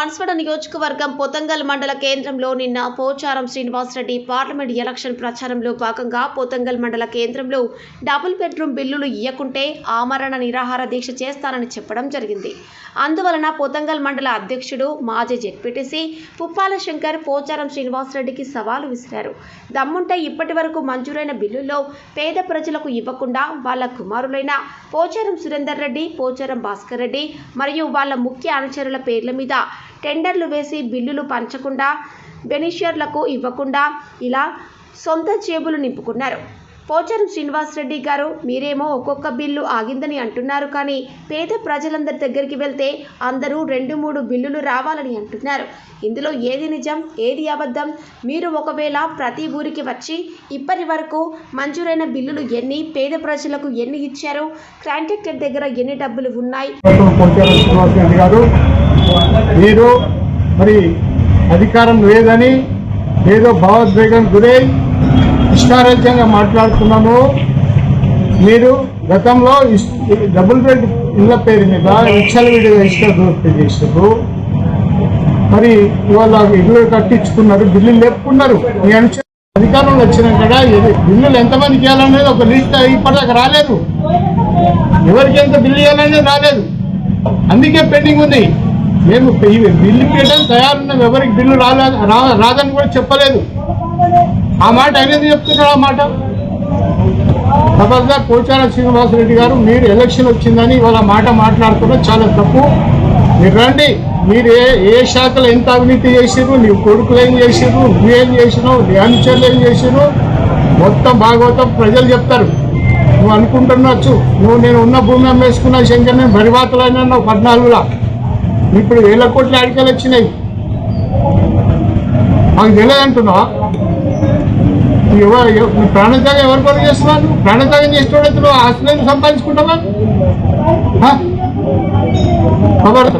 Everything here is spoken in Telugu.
బాన్స్వాడ నియోజకవర్గం పొతంగల్ మండల కేంద్రంలో నిన్న పోచారం శ్రీనివాసరెడ్డి పార్లమెంట్ ఎలక్షన్ ప్రచారంలో భాగంగా పోతంగల్ మండల కేంద్రంలో డబుల్ బెడ్రూమ్ బిల్లులు ఇయ్యకుంటే ఆమరణ నిరాహార దీక్ష చేస్తానని చెప్పడం జరిగింది. అందువలన పొతంగల్ మండల అధ్యక్షుడు మాజీ జెడ్పీటీసీ పుప్పాల శంకర్ పోచారం శ్రీనివాసరెడ్డికి సవాలు విసిరారు. దమ్ముంటే ఇప్పటి వరకు మంజూరైన బిల్లుల్లో పేద ప్రజలకు ఇవ్వకుండా వాళ్ళ కుమారులైన పోచారం సురేందర్ రెడ్డి పోచారం భాస్కర్ రెడ్డి మరియు వాళ్ళ ముఖ్య అనుచరుల పేర్ల మీద టెండర్లు వేసి బిల్లులు పంచకుండా బెనిషియర్లకు ఇవ్వకుండా ఇలా సొంత జేబులు నింపుకున్నారు. పోచారం శ్రీనివాసరెడ్డి గారు మీరేమో ఒక్కొక్క బిల్లు ఆగిందని అంటున్నారు కానీ పేద ప్రజలందరి దగ్గరికి వెళ్తే అందరూ రెండు మూడు బిల్లులు రావాలని అంటున్నారు. ఇందులో ఏది నిజం ఏది అబద్ధం? మీరు ఒకవేళ ప్రతి ఊరికి వచ్చి ఇప్పటి వరకు మంజూరైన బిల్లులు ఎన్ని పేద ప్రజలకు ఎన్ని ఇచ్చారు? కాంట్రాక్టర్ దగ్గర ఎన్ని డబ్బులు ఉన్నాయి? మీరు మరి అధికారం లేదని ఏదో భావోద్వేగం గురై ఇష్టారాజ్యంగా మాట్లాడుతున్నాము మీరు గతంలో డబుల్ బెడ్ ఇళ్ళ పేరు మీద విచ్చలవిడిగా ఇష్ట దోపిడీ చేశారు మరి ఇవాళ ఇల్లు కట్టించుకున్నారు బిల్లులు లేపుకున్నారు. మీ అనుచరు అధికారంలో వచ్చినాక ఇది బిల్లులు ఎంతమందికి ఇవ్వాలనేది ఒక లిస్ట్ ఇప్పటిదాకా రాలేదు. ఎవరికి ఎంత బిల్లు ఇవ్వాలనేది రాలేదు. అందుకే పెండింగ్ ఉంది. మేము బిల్లు చేయడం తయారున్నాం ఎవరికి బిల్లు రాలేదు రా- రాదని కూడా చెప్పలేదు. ఆ మాట అనేది చెప్తున్నాడు ఆ మాట? ఖబర్దార్ పోచార శ్రీనివాసరెడ్డి గారు మీరు ఎలక్షన్ వచ్చిందని ఇవాళ మాట మాట్లాడుతున్నారు చాలా తప్పు. మీరు రండి. మీరు ఏ ఏ శాఖలో ఎంత అవినీతి చేసిరు నీ కొడుకులు ఏం చేసిరు నువ్వేం చేసినావు నీ అనుచరులు ఏం చేసిరు మొత్తం భాగవతం ప్రజలు చెప్తారు. నువ్వు అనుకుంటున్నచ్చు. నువ్వు నేను ఉన్న భూమి అమ్మేసుకున్నా శంకర్ నేను బరివాతలైనా నువ్వు పద్నాలుగులా. ఇప్పుడు వేల కోట్ల అడికలు వచ్చినాయి. మాకు తెలియదు అంటున్నా. ఎవరు ప్రాణత్యాగం ఎవరి కొరకు చేస్తున్నాను ప్రాణత్యాగం చేసేటోడైతే నువ్వు ఆశ్రయం సంపాదించుకుంటావా హ? ఖబర్